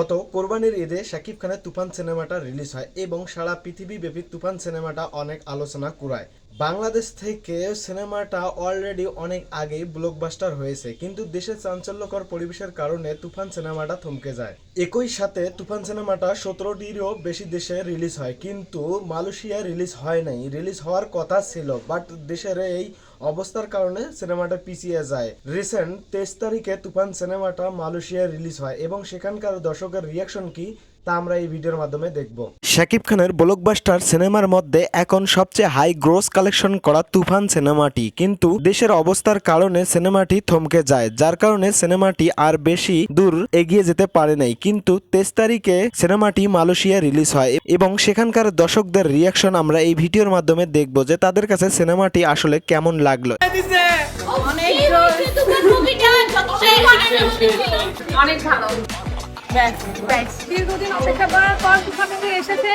গত কোরবানির ঈদে শাকিব খানের তুফান সিনেমাটা রিলিজ হয় এবং সারা পৃথিবী ব্যাপী তুফান সিনেমাটা অনেক আলোচনা কুড়ায়। বাংলাদেশ থেকে সিনেমাটা অলরেডি অনেক আগেই ব্লকবাস্টার হয়েছে, কিন্তু দেশের চাঞ্চল্যকর পরিবেশের কারণে তুফান সিনেমাটা থমকে যায়। একই সাথে তুফান সিনেমাটা সতেরোটিরও বেশি দেশে রিলিজ হয়, কিন্তু মালয়েশিয়া রিলিজ হয় নাই। রিলিজ হওয়ার কথা ছিল বাট দেশের এই অবস্থার কারণে সিনেমাটা পিছিয়ে যায়। রিসেন্ট তেইশ তারিখে তুফান সিনেমাটা মালয়েশিয়ায় রিলিজ হয়, এবং সেখানকার দর্শকের রিয়াকশন কি তা আমরা এই ভিডিওর মাধ্যমে দেখব। শাকিব খানের ব্লকবাস্টার সিনেমার মধ্যে এখন সবচেয়ে হাই গ্রোস কালেকশন করা তুফান সিনেমাটি। কিন্তু দেশের অবস্থার কারণে সিনেমাটি থমকে যায় যার কারণে সিনেমাটি আর বেশি দূর এগিয়ে যেতে পারে নাই। কিন্তু তেইশ তারিখে সিনেমাটি মালয়েশিয়া রিলিজ হয় এবং সেখানকার দর্শকদের রিয়াকশন আমরা এই ভিডিওর মাধ্যমে দেখব যে তাদের কাছে সিনেমাটি আসলে কেমন লাগল। অনেক ভালো। দীর্ঘদিন অপেক্ষা করার পর তুফান এসেছে।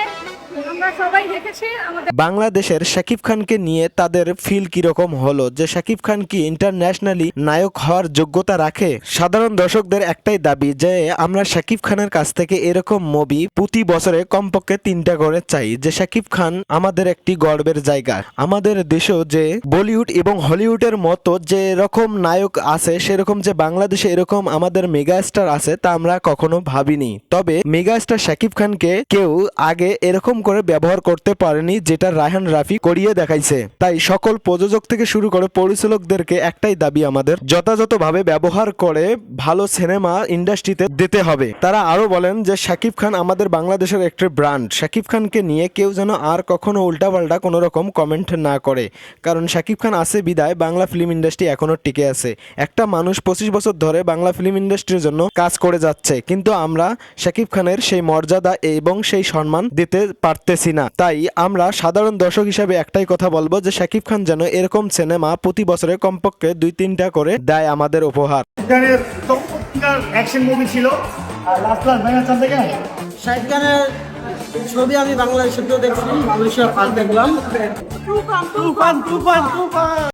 বাংলাদেশের শাকিব খানকে নিয়ে তাদের ফিল কীরকম হলো? যে শাকিব খান কি ইন্টারন্যাশনালি নায়ক হওয়ার যোগ্যতা রাখে? সাধারণ দর্শকদের একটাই দাবি যে, আমরা শাকিব খানের কাছ থেকে এরকম মুভি প্রতি বছরে কমপক্ষে তিনটা করে চাই। যে শাকিব খান আমাদের একটি গর্বের জায়গা। আমাদের দেশেও যে বলিউড এবং হলিউডের মতো যে রকম নায়ক আছে, সেরকম যে বাংলাদেশে এরকম আমাদের মেগা স্টার আছে, তা আমরা কখনো ভাবিনি। তবে মেগা স্টার শাকিব খানকে কেউ আগে এরকম করে ব্যবহার করতে পারেনি যেটা রায়হান রাফি করিয়ে দেখাইছে। তাই সকল প্রযোজক থেকে শুরু করে পরিচালকদেরকে একটাই দাবি আমাদের, যথাযথভাবে ব্যবহার করে ভালো সিনেমা ইন্ডাস্ট্রিতে দিতে হবে। তারা আরও বলেন যে, শাকিব খান আমাদের বাংলাদেশের একটি ব্র্যান্ড। শাকিব খানকে নিয়ে কেউ যেন আর কখনো উল্টাপাল্টা কোনো রকম কমেন্ট না করে। কারণ শাকিব খান আছে বিদায়, বাংলা ফিল্ম ইন্ডাস্ট্রি এখনও টিকে আছে। একটা মানুষ পঁচিশ বছর ধরে বাংলা ফিল্ম ইন্ডাস্ট্রির জন্য কাজ করে যাচ্ছে। কিন্তু আমরা শাকিব খানের সেই মর্যাদা এবং সেই সম্মান দিতে পারতেছি না। তাই আমরা সাধারণ দর্শক হিসেবে একটাই কথা বলব যে শাকিব খান যেন এরকম সিনেমা প্রতি বছরে কমপক্ষে দুই তিনটা করে দেয় আমাদের উপহার। অ্যাকশন মুভি ছিল আর লাস্ট লাস্ট থেকে শাহিদ খানের ছবি আমি বাংলাদেশে তো দেখছি মালয়েশিয়া পাল দেখলাম। তুফান তুফান তুফান তুফান।